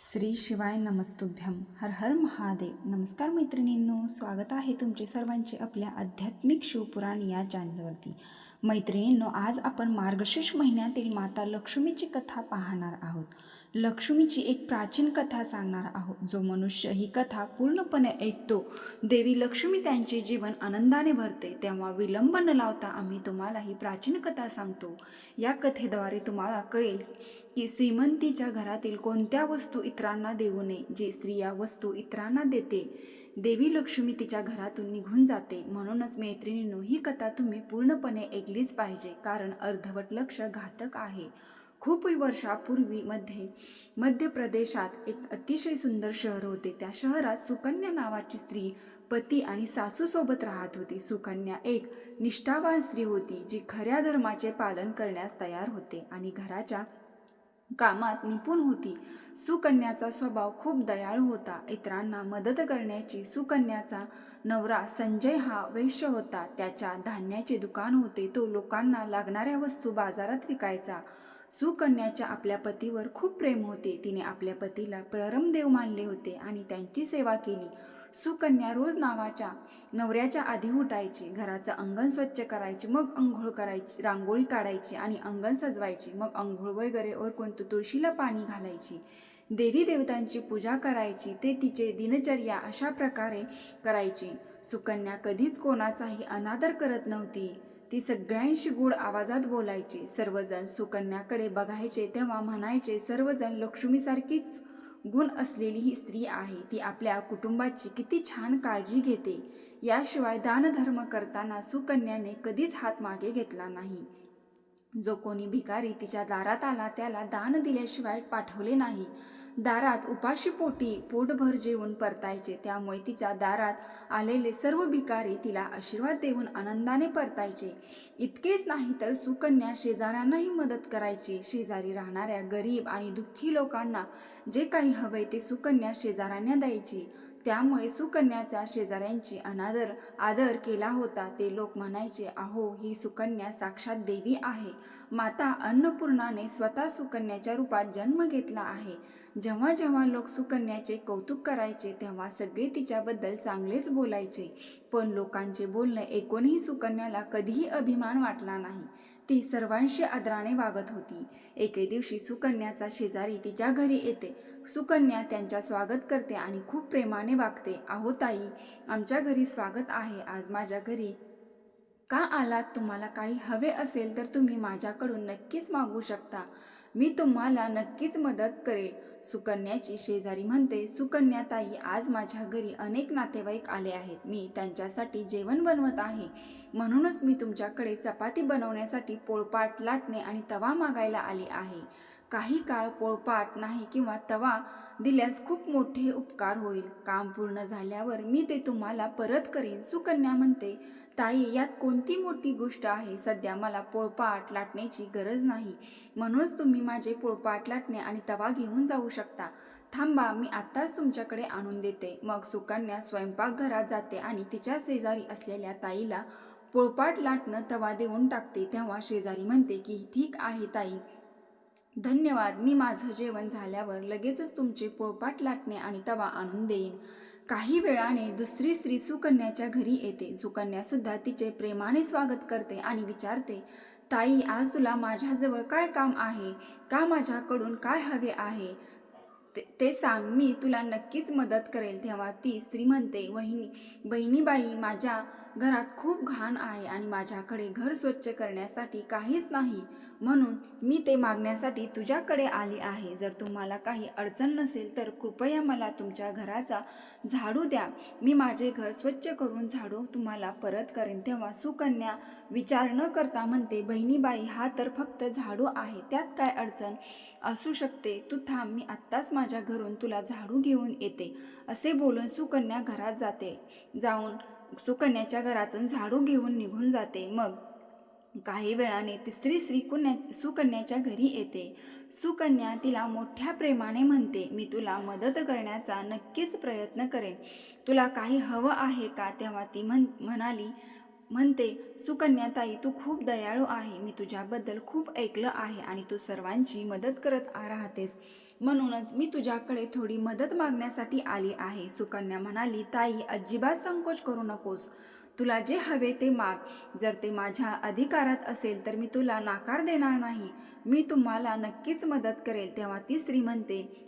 श्री शिवाय नमस्तुभ्यम हर हर महादेव. नमस्कार मैत्रिणींनो स्वागत आहे तुमचे सर्वांचे आपल्या आध्यात्मिक शिवपुराण या चॅनलवरती. मैत्रिणींनो आज आपण मार्गशीर्ष महिन्यातील माता लक्ष्मीची कथा पाहणार आहोत. लक्ष्मीची एक प्राचीन कथा सांगणार आहोत. जो मनुष्य ही कथा पूर्णपणे ऐकतो देवी लक्ष्मी त्यांचे जीवन आनंदाने भरते तेव्हा विलंब न लावता आम्ही तुम्हाला ही प्राचीन कथा सांगतो. या कथेद्वारे तुम्हाला कळेल की श्रीमंतीच्या घरातील कोणत्या वस्तू इतरांना देऊ नये जी स्त्रिया वस्तू इतरांना देते. देवी लक्ष्मी तिच्या घरातून निघून जाते. म्हणूनच मैत्रिणींनो ही कथा तुम्ही पूर्णपणे ऐकलीच पाहिजे कारण अर्धवट लक्ष घातक आहे. खूप वर्षापूर्वी मध्ये मध्य प्रदेशात एक अतिशय सुंदर शहर होते. त्या शहरात सुकन्या नावाची स्त्री पती आणि सासूसोबत राहत होती. सुकन्या एक निष्ठावान स्त्री होती जी खऱ्या धर्माचे पालन करण्यास तयार होते आणि घराच्या कामात निपुण होती. सुकन्याचा स्वभाव खूप दयाळू होता. इतरांना मदत करण्याची सुकन्याचा नवरा संजय हा वैश्य होता. त्याच्या धान्याचे दुकान होते. तो लोकांना लागणाऱ्या वस्तू बाजारात विकायचा. सुकन्याच्या आपल्या पतीवर खूप प्रेम होते. तिने आपल्या पतीला परमदेव मानले होते आणि त्यांची सेवा केली. सुकन्या रोज नावाच्या नवऱ्याच्या आधी उठायची. घराचं अंगण स्वच्छ करायची मग अंघोळ करायची रांगोळी काढायची आणि अंगण सजवायची. मग अंघोळ वगैरे और कोणतं तुळशीला पाणी घालायची. देवी देवतांची पूजा करायची. ते तिचे दिनचर्या अशा प्रकारे करायची. सुकन्या कधीच कोणाचाही अनादर करत नव्हती. ती सगळ्यांशी गोड आवाजात बोलायची. सर्वजण सुकन्याकडे बघायचे तेव्हा म्हणायचे सर्वजण लक्ष्मीसारखीच गुण असलेली ही स्त्री आहे. ती आपल्या कुटुंबाची किती छान काळजी घेते. याशिवाय दानधर्म करताना सुकन्याने कधीच हात मागे घेतला नाही. जो कोणी भिकारी तिच्या दारात आला त्याला दान दिल्याशिवाय पाठवले नाही. दारात उपाशीपोटी पोटभर जेवून परतायचे. त्यामुळे तिच्या दारात आलेले सर्व भिकारी तिला आशीर्वाद देऊन आनंदाने परतायचे. इतकेच नाही तर सुकन्या शेजाऱ्यांनाही मदत करायची. शेजारी राहणाऱ्या गरीब आणि दुःखी लोकांना जे काही हवे ते सुकन्या शेजाऱ्यांना द्यायची. त्यामुळे सुकन्याचा शेजाऱ्यांची अनादर आदर केला होता. ते लोक म्हणायचे अहो ही सुकन्या साक्षात देवी आहे. माता अन्नपूर्णाने स्वतः सुकन्याच्या रूपात जन्म घेतला आहे. जेव्हा जेव्हा लोक सुकन्याचे कौतुक करायचे तेव्हा सगळे तिच्याबद्दल चांगलेच बोलायचे. पण लोकांचे बोलणे ऐकूनही सुकन्याला कधीही अभिमान वाटला नाही. ती सर्वांशी आदराने वागत होती. एके दिवशी सुकन्याचा शेजारी तिच्या घरी येते. सुकन्या त्यांच्या स्वागत करते आणि खूप प्रेमाने वागते. आहो ताई आमच्या घरी स्वागत आहे. आज माझ्या घरी का आलात? तुम्हाला काही हवे असेल तर तुम्ही माझ्याकडून नक्कीच मागू शकता. मी तुम्हाला नक्कीच मदत करेल. सुकन्याची शेजारी म्हणते सुकन्या ताई आज माझ्या घरी अनेक नातेवाईक आले आहेत. मी त्यांच्यासाठी जेवण बनवत आहे. म्हणूनच मी तुमच्याकडे चपाती बनवण्यासाठी पोळपाट लाटणे आणि तवा मागायला आली आहे. काही काळ पोळपाट नाही किंवा तवा दिल्यास खूप मोठे उपकार होईल. काम पूर्ण झाल्यावर मी ते तुम्हाला परत करीन सुकन्या म्हणते. ताई यात कोणती मोठी गोष्ट आहे? सध्या मला पोळपाट लाटण्याची गरज नाही. म्हणूनच तुम्ही माझे पोळपाट लाटणे आणि तवा घेऊन जाऊ शकता. थांबा मी आत्ताच तुमच्याकडे आणून देते. मग सुकन्या स्वयंपाकघरात जाते आणि तिच्या शेजारी असलेल्या ताईला पोळपाट लाटणं तवा देऊन टाकते. तेव्हा शेजारी म्हणते की ठीक आहे ताई. धन्यवाद. मी माझं जेवण झाल्यावर लगेचच तुमचे पोळपाट लाटणे आणि तवा आणून देईन. काही वेळाने दुसरी स्त्री सुकन्याच्या घरी येते. सुकन्या सुद्धा तिचे प्रेमाने स्वागत करते आणि विचारते ताई आज तुला माझ्याजवळ काय काम आहे? का माझ्याकडून काय हवे आहे? ते ते सांग मी तुला नक्कीच मदत करेल तेव्हा ती स्त्री म्हणते वहिनी बहिणीबाई माझ्या घरात खूप घाण आहे आणि माझ्याकडे घर स्वच्छ करण्यासाठी काहीच नाही. म्हणून मी ते मागण्यासाठी तुझ्याकडे आली आहे. जर तुम्हाला काही अडचण नसेल तर कृपया मला तुमच्या घराचा झाडू द्या. मी माझे घर स्वच्छ करून झाडू तुम्हाला परत करेन. तेव्हा सुकन्या विचार न करता म्हणते बहिणीबाई हा तर फक्त झाडू आहे. त्यात काय अडचण? असू शकते. तू थांब मी आत्ताच माझ्या घरून तुला झाडू घेऊन येते. असे बोलून सुकन्या घरात जाते. जाऊन सुकन्याच्या घरातून झाडू घेऊन निघून जाते. मग काही वेळाने तिसरी स्त्री कुन्या सुकन्याच्या घरी येते. सुकन्या तिला मोठ्या प्रेमाने म्हणते मी तुला मदत करण्याचा नक्कीच प्रयत्न करेन. तुला काही हवं आहे का? तेव्हा ती म्हण म्हणाली म्हणते सुकन्याताई तू खूप दयाळू आहे. मी तुझ्याबद्दल खूप ऐकलं आहे आणि तू सर्वांची मदत करत आ- राहतेस. म्हणूनच मी तुझ्याकडे थोडी मदत मागण्यासाठी आली आहे. सुकन्या म्हणाली ताई अजिबात संकोच करू नकोस. तुला जे हवे ते माग. जर ते माझ्या अधिकारात असेल तर मी तुला नाकार देणार नाही. मी तुम्हाला नक्कीच मदत करेल. तेव्हा ती स्त्री म्हणते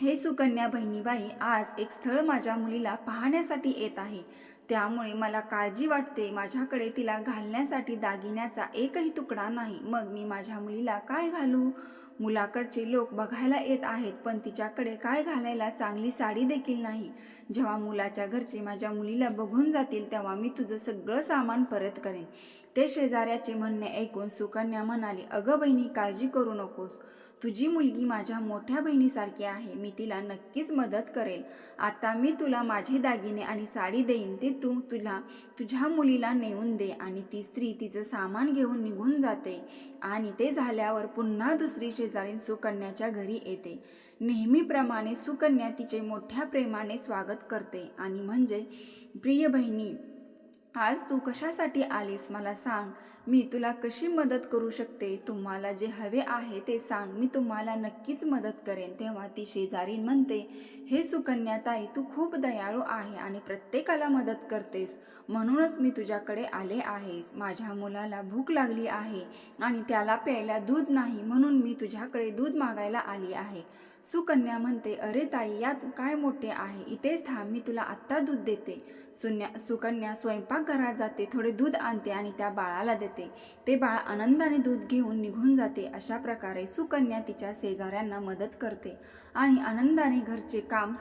हे सुकन्या बहिणीबाई आज एक स्थळ माझ्या मुलीला पाहण्यासाठी येत आहे. त्यामुळे मला काळजी वाटते. माझ्याकडे तिला घालण्यासाठी दागिन्याचा एकही तुकडा नाही. मग मी माझ्या मुलीला काय घालू? मुलाकडचे लोक बघायला येत आहेत पण तिच्याकडे काय घालायला चांगली साडी देखील नाही. जेव्हा मुलाच्या घरचे माझ्या मुलीला बघून जातील तेव्हा मी तुझं सगळं सामान परत करेन. ते शेजाऱ्याचे म्हणणे ऐकून सुकन्या म्हणाली अगं बहिणी काळजी करू नकोस. तुझी मुलगी माझ्या मोठ्या बहिणीसारखी आहे मी तिला नक्कीच मदत करेल. आता मी तुला माझे दागिने आणि साडी देईन ते तू तुला तुझ्या मुलीला नेऊन दे आणि ती स्त्री तिचं सामान घेऊन निघून जाते आणि ते झाल्यावर पुन्हा दुसरी शेजारी सुकन्याच्या घरी येते. नेहमीप्रमाणे सुकन्या तिचे मोठ्या प्रेमाने स्वागत करते आणि म्हणजे प्रिय बहिणी आज तू कशासाठी आलीस मला सांग. मी तुला कशी मदत करू शकते? तुम्हाला जे हवे आहे ते सांग. मी तुम्हाला नक्कीच मदत करेन. तेव्हा ती शेजारी म्हणते हे सुकन्याताई तू खूप दयाळू आहे आणि प्रत्येकाला मदत करतेस. म्हणूनच मी तुझ्याकडे आले आहेस. माझ्या मुलाला भूक लागली आहे आणि त्याला प्यायला दूध नाही म्हणून मी तुझ्याकडे दूध मागायला आली आहे. सुकन्या म्हणते अरे ताई यात काय मोठे आहे? इथेच थांब मी तुला आत्ता दूध देते. सुन्या सुकन्या स्वयंपाकघरात जाते थोडे दूध आणते आणि त्या बाळाला देते. ते बाळ आनंदाने दूध घेऊन निघून जाते. अशा प्रकारे सुकन्या तिच्या शेजाऱ्यांना मदत करते आणि आनंदाने घरचे काम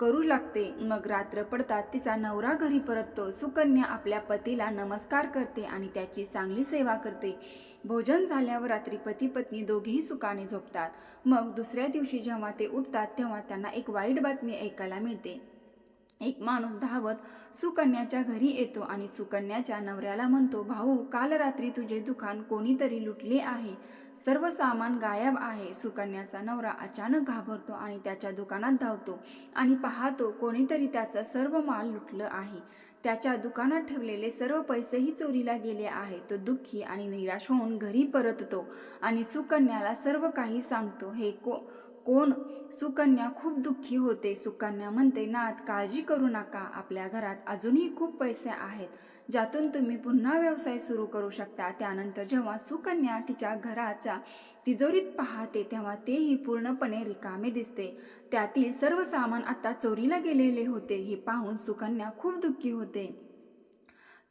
करू लागते. मग रात्र पडतात तिचा नवरा घरी परततो. सुकन्या आपल्या पतीला नमस्कार करते आणि त्याची चांगली सेवा करते. भोजन झाल्यावर रात्री पती पत्नी दोघेही सुखाने झोपतात. मग दुसऱ्या दिवशी जेव्हा ते उठतात तेव्हा त्यांना एक वाईट बातमी ऐकायला मिळते. एक माणूस धावत सुकन्याच्या घरी येतो आणि सुकन्याच्या नवऱ्याला म्हणतो भाऊ काल रात्री तुझे दुकान कोणीतरी लुटले आहे. सर्व सामान गायब आहे. सुकन्याचा नवरा अचानक घाबरतो आणि त्याच्या दुकानात धावतो आणि पाहतो कोणीतरी त्याचं सर्व माल लुटलं आहे. त्याच्या दुकानात ठेवलेले सर्व पैसेही चोरीला गेले आहे. तो दुःखी आणि निराश होऊन घरी परततो आणि सुकन्याला सर्व काही सांगतो. हे को कोण? सुकन्या खूप दुःखी होते. सुकन्या म्हणते नाथ काळजी करू नका. आपल्या घरात अजूनही खूप पैसे आहेत. ज्यातून तुम्ही पुन्हा व्यवसाय सुरू करू शकता. त्यानंतर जेव्हा सुकन्या तिच्या घराच्या तिजोरीत पाहते तेव्हा तेही पूर्णपणे रिकामे दिसते. त्यातील सर्व सामान आता चोरीला गेलेले होते. हे पाहून सुकन्या खूप दुःखी होते.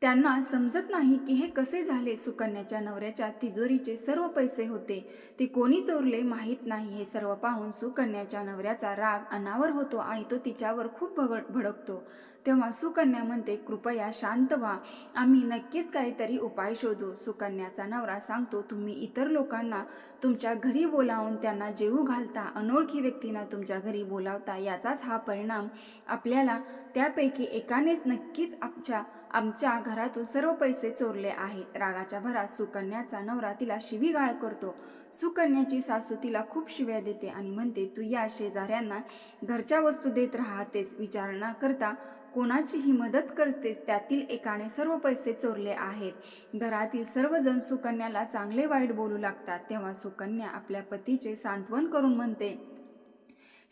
त्यांना समजत नाही की हे कसे झाले सुकन्याच्या नवऱ्याच्या तिजोरीचे सर्व पैसे होते. ते कोणी चोरले माहीत नाही. हे सर्व पाहून सुकन्याच्या नवऱ्याचा राग अनावर होतो आणि तो तिच्यावर खूप भग भडकतो. तेव्हा सुकन्या म्हणते कृपया शांत व्हा. आम्ही नक्कीच काहीतरी उपाय शोधू. सुकन्याचा नवरा सांगतो तुम्ही इतर लोकांना तुमच्या घरी बोलावून त्यांना जेवू घालता. अनोळखी व्यक्तींना तुमच्या घरी बोलावता. याचाच हा परिणाम आपल्याला त्यापैकी एकानेच नक्कीच आमच्या आमच्या घरातून सर्व पैसे चोरले आहेत. रागाच्या भरात सुकन्याचा नवरा तिला शिवीगाळ करतो. सुकन्याची सासू तिला खूप शिव्या देते आणि म्हणते तू या शेजाऱ्यांना घरच्या वस्तू देत राहतेस. विचार न करता कोणाचीही मदत करतेस. त्यातील एकाने सर्व पैसे चोरले आहेत. घरातील सर्वजण सुकन्याला चांगले वाईट बोलू लागतात. तेव्हा सुकन्या आपल्या पतीचे सांत्वन करून म्हणते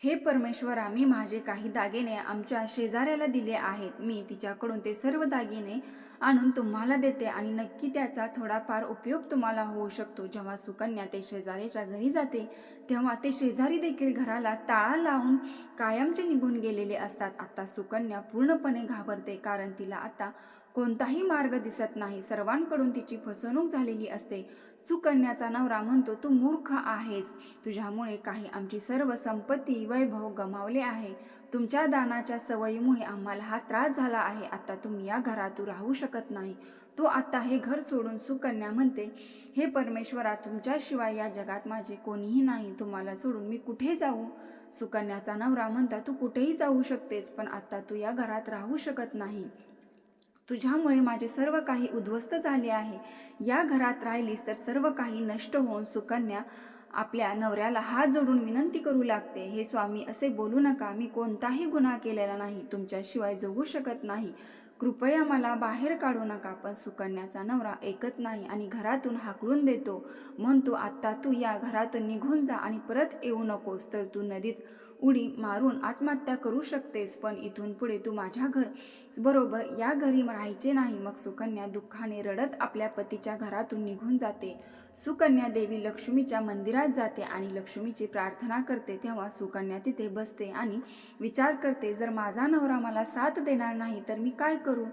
हे परमेश्वरा मी माझे काही दागिने आमच्या शेजाऱ्याला दिले आहेत. मी तिच्याकडून ते सर्व दागिने आणून तुम्हाला देते आणि नक्की त्याचा थोडाफार उपयोग तुम्हाला होऊ शकतो. जेव्हा सुकन्या ते शेजाऱ्याच्या घरी जाते तेव्हा ते शेजारी देखील घराला ताळा लावून कायमचे निघून गेलेले असतात. आता सुकन्या पूर्णपणे घाबरते कारण तिला आता कोणताही मार्ग दिसत नाही. सर्वांकडून तिची फसवणूक झालेली असते. सुकन्याचा नवरा म्हणतो तू मूर्ख आहेस. तुझ्यामुळे काही आमची सर्व संपत्ती वैभव गमावले आहे. तुमच्या दानाच्या सवयीमुळे आम्हाला हा त्रास झाला आहे. आता तुम्ही या घरातून राहू शकत नाही तो आता हे घर सोडून सुकन्या म्हणते हे परमेश्वरा तुमच्याशिवाय या जगात माझे कोणीही नाही. तुम्हाला सोडून मी कुठे जाऊ सुकन्याचा नवरा म्हणता तू कुठेही जाऊ शकतेस पण आता तू या घरात राहू शकत नाही. तुझ्यामुळे माझे सर्व काही उद्ध्वस्त झाले आहे. या घरात राहिलीस तर सर्व काही नष्ट होऊन सुकन्या आपल्या नवऱ्याला हात जोडून विनंती करू लागते. हे स्वामी असे बोलू नका. मी कोणताही गुन्हा केलेला नाही. तुमच्याशिवाय जगू शकत नाही. कृपया मला बाहेर काढू नका. पण सुकन्याचा नवरा ऐकत नाही आणि घरातून हाकलून देतो. म्हणतो आत्ता तू या घरातून निघून जा आणि परत येऊ नकोस. तर तू नदीत उडी मारून आत्महत्या करू शकतेस पण इथून पुढे तू माझ्या घर बरोबर या घरी राहायचे नाही. मग सुकन्या दुःखाने रडत आपल्या पतीच्या घरातून निघून जाते. सुकन्या देवी लक्ष्मीच्या मंदिरात जाते आणि लक्ष्मीची प्रार्थना करते. तेव्हा सुकन्या तिथे बसते आणि विचार करते जर माझा नवरा मला साथ देणार नाही तर मी काय करू?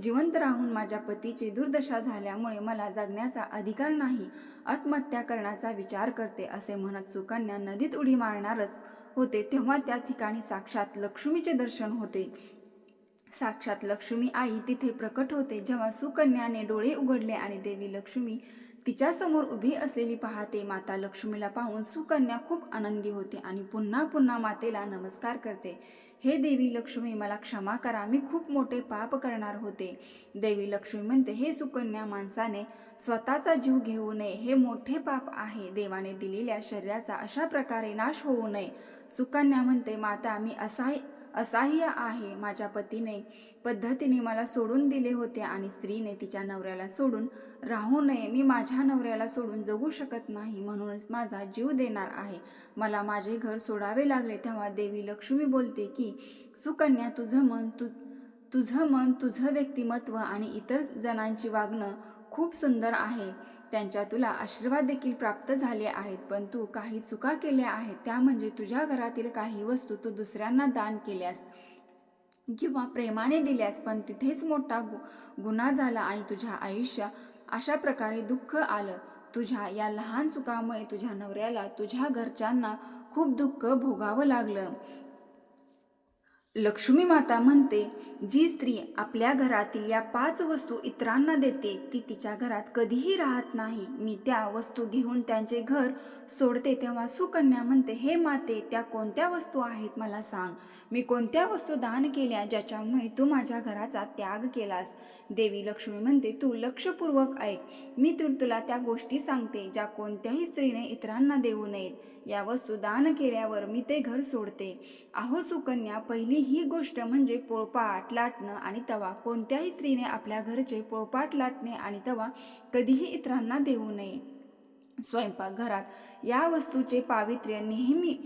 जिवंत राहून माझ्या पतीची दुर्दशा झाल्यामुळे मला जगण्याचा अधिकार नाही. आत्महत्या करण्याचा विचार करते असे म्हणत सुकन्या नदीत उडी मारणारच होते तेव्हा त्या ठिकाणी साक्षात लक्ष्मीचे दर्शन होते. साक्षात लक्ष्मी आई तिथे प्रकट होते. जेव्हा सुकन्याने डोळे उघडले आणि देवी लक्ष्मी तिच्यासमोर उभी असलेली पाहते माता लक्ष्मीला पाहून सुकन्या खूप आनंदी होते आणि पुन्हा पुन्हा मातेला नमस्कार करते. हे देवी लक्ष्मी मला क्षमा करा मी खूप मोठे पाप करणार होते. देवी लक्ष्मी म्हणते हे सुकन्या माणसाने स्वतःचा जीव घेऊ नये हे मोठे पाप आहे. देवाने दिलेल्या शरीराचा अशा प्रकारे नाश होऊ नये. सुकन्या म्हणते माता मी असाही असह्य आहे माझ्या पतीने. पद्धतीने मला सोडून दिले होते आणि स्त्रीने तिच्या नवऱ्याला सोडून राहू नये. मी माझ्या नवऱ्याला सोडून जगू शकत नाही म्हणूनच माझा जीव देणार आहे. मला माझे घर सोडावे लागले तेव्हा देवी लक्ष्मी बोलते की सुकन्या तुझं मन तु तुझं मन तुझं व्यक्तिमत्व आणि इतर जणांची वागणं खूप सुंदर आहे. त्यांच्या तुला आशीर्वाद देखील प्राप्त झाले आहेत पण तू काही चुका केल्या आहेत त्या म्हणजे तुझ्या घरातील काही वस्तू तू दुसऱ्यांना दान केल्यास किंवा प्रेमाने दिल्यास पण तिथेच मोठा गु गुन्हा झाला आणि तुझ्या आयुष्य अशा प्रकारे दुःख आलं. तुझ्या या लहान चुकामुळे तुझ्या नवऱ्याला तुझ्या घरच्यांना खूप दुःख भोगावं लागलं. लक्ष्मी माता म्हणते जी स्त्री आपल्या घरातील या पाच वस्तू इतरांना देते ती तिच्या घरात कधीही राहत नाही. मी त्या वस्तू घेऊन त्यांचे घर सोडते तेव्हा सुकन्या म्हणते हे माते त्या कोणत्या वस्तू आहेत मला सांग. मी कोणत्या वस्तू दान केल्या ज्याच्यामुळे तू माझ्या घराचा त्याग केलास? देवी लक्ष्मी म्हणते तू लक्षपूर्वक ऐक. मी तू तुला त्या गोष्टी सांगते ज्या कोणत्याही स्त्रीने इतरांना देऊ नयेत. या वस्तू दान केल्यावर मी ते घर सोडते. अहो सुकन्या पहिली ही गोष्ट म्हणजे पोळपाट लाटणं आणि तवा. कोणत्याही स्त्रीने आपल्या घरचे पोळपाट लाटणे आणि तवा कधीही इतरांना देऊ नये. स्वयंपाकघरात या वस्तूचे पावित्र्य नेहमी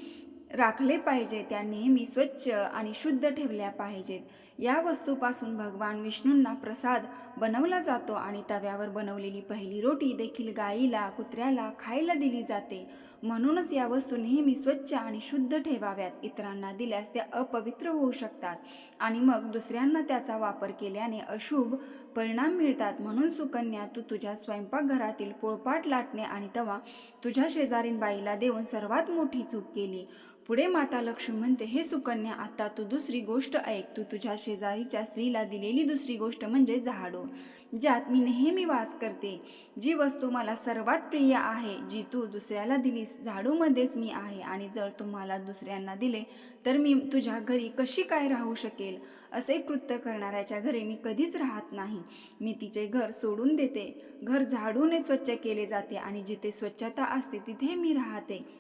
राखले पाहिजे. त्या नेहमी स्वच्छ आणि शुद्ध ठेवल्या पाहिजेत. या वस्तूपासून भगवान विष्णूंना प्रसाद बनवला जातो आणि तव्यावर बनवलेली पहिली रोटी देखील गाईला कुत्र्याला खायला दिली जाते. म्हणूनच या वस्तू नेहमी स्वच्छ आणि शुद्ध ठेवाव्यात. इतरांना दिल्यास त्या अपवित्र होऊ शकतात आणि मग दुसऱ्यांना त्याचा वापर केल्याने अशुभ परिणाम मिळतात. म्हणून सुकन्या तू तुझ्या स्वयंपाकघरातील पोळपाट लाटणे आणि तवा तुझ्या शेजारीन बाईला देऊन सर्वात मोठी चूक केली. पुढे माता लक्ष्मी म्हणते हे सुकन्या आता तू दुसरी गोष्ट ऐक. तू तुझ्या शेजारीच्या स्त्रीला दिलेली दुसरी गोष्ट म्हणजे झाडू ज्यात मी नेहमी वास करते. जी वस्तू मला सर्वात प्रिय आहे जी तू दुसऱ्याला दिलीस झाडूमध्येच मी आहे. आणि जर तुम्हाला दुसऱ्यांना दिले तर मी तुझ्या घरी कशी काय राहू शकेल? असे कृत्य करणाऱ्याच्या घरी मी कधीच राहत नाही. मी तिचे घर सोडून देते. घर झाडूने स्वच्छ केले जाते आणि जिथे स्वच्छता असते तिथे मी राहते.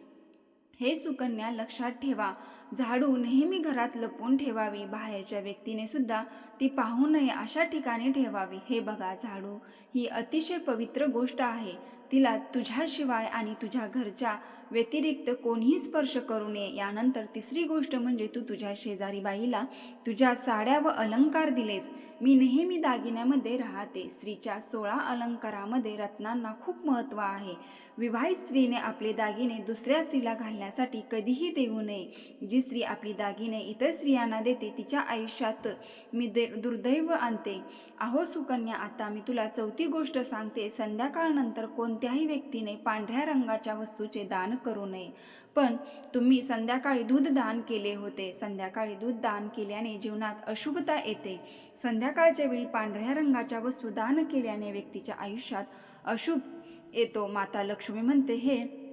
हे सुकन्या लक्षात ठेवा. झाडू नेहमी घरात लपवून ठेवावी. बाहेरच्या व्यक्तीने सुद्धा ती पाहू नये अशा ठिकाणी ठेवावी. हे बघा झाडू ही अतिशय पवित्र गोष्ट आहे. तिला तुझ्याशिवाय आणि तुझ्या घरच्या व्यतिरिक्त कोणीही स्पर्श करू नये. यानंतर तिसरी गोष्ट म्हणजे तू तुझ्या शेजारी बाईला तुझ्या साड्या व अलंकार दिलेस. मी नेहमी दागिन्यामध्ये राहते. स्त्रीच्या सोळा अलंकारामध्ये रत्नांना खूप महत्त्व आहे. विवाहित स्त्रीने आपले दागिने दुसऱ्या स्त्रीला घालण्यासाठी कधीही देऊ नये. जी स्त्री आपली दागिने इतर स्त्रियांना देते तिच्या आयुष्यात मी दे दुर्दैव आणते. अहो सुकन्या आता मी तुला चौथी गोष्ट सांगते. संध्याकाळनंतर कोणत्याही व्यक्तीने पांढऱ्या रंगाच्या वस्तूचे दान करू नये. पण तुम्ही संध्याकाळी दूध दान केले होते. संध्याकाळी दूध दान केल्याने जीवनात अशुभता येते. संध्याकाळच्या वेळी पांढऱ्या रंगाच्या वस्तू दान केल्याने व्यक्तीच्या आयुष्यात अशुभ येतो. माता लक्ष्मी म्हणते हे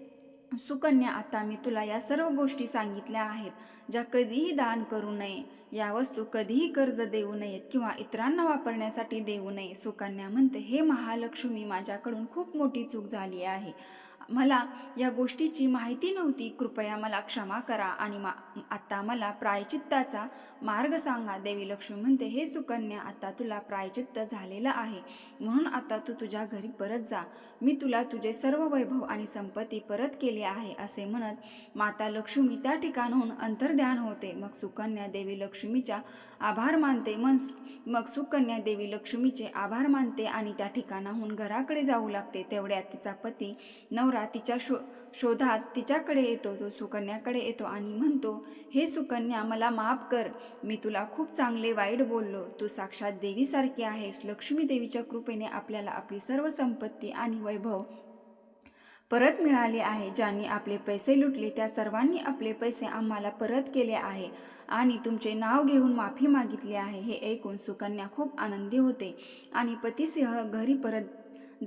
सुकन्या आता मी तुला या सर्व गोष्टी सांगितल्या आहेत ज्या कधीही दान करू नये. या वस्तू कधीही कर्ज देऊ नयेत किंवा इतरांना वापरण्यासाठी देऊ नये सुकन्या म्हणते हे महालक्ष्मी माझ्याकडून खूप मोठी चूक झाली आहे. मला या गोष्टीची माहिती नव्हती. कृपया मला क्षमा करा आणि मा आत्ता मला प्रायचित्ताचा मार्ग सांगा देवी लक्ष्मी म्हणते हे सुकन्या आता तुला प्रायचित्त झालेलं आहे. म्हणून आता तू तुझ्या घरी परत जा. मी तुला तुझे सर्व वैभव आणि संपत्ती परत केली आहे असे म्हणत माता लक्ष्मी त्या ठिकाणाहून अंतर्ध्यान होते. मग सुकन्या देवी लक्ष्मी लक्ष्मीच्या आभार मानते. मन मग सुकन्या देवी लक्ष्मीचे आभार मानते आणि त्या ठिकाणाहून घराकडे जाऊ लागते. तेवढ्यात तिचा पती नवरा तिच्या शो शोधात तिच्याकडे येतो. तो सुकन्याकडे येतो आणि म्हणतो हे सुकन्या मला माफ कर. मी तुला खूप चांगले वाईट बोललो. तू साक्षात देवीसारखी आहेस. लक्ष्मी देवीच्या कृपेने आपल्याला आपली सर्व संपत्ती आणि वैभव परत मिळाले आहे ज्यांनी आपले पैसे लुटले त्या सर्वांनी आपले पैसे आम्हाला परत केले आहे आणि तुमचे नाव घेऊन माफी मागितली आहे हे ऐकून सुकन्या खूप आनंदी होते आणि पतीसह घरी परत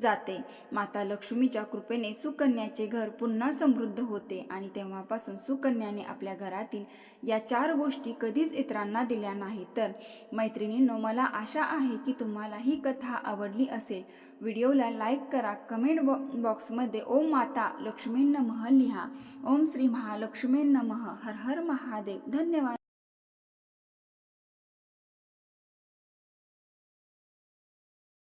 जाते. माता लक्ष्मीच्या कृपेने सुकन्याचे घर पुन्हा समृद्ध होते आणि तेव्हापासून सुकन्याने आपल्या घरातील या चार गोष्टी कधीच इतरांना दिल्या नाही तर मैत्रिणींनो मला आशा आहे की तुम्हाला ही कथा आवडली असेल. व्हिडिओला लाईक करा कमेंट बॉ बॉक्समध्ये ओम माता लक्ष्मी नमः लिहा. ओम श्री महालक्ष्मीं नमः. हर हर महादेव. धन्यवाद.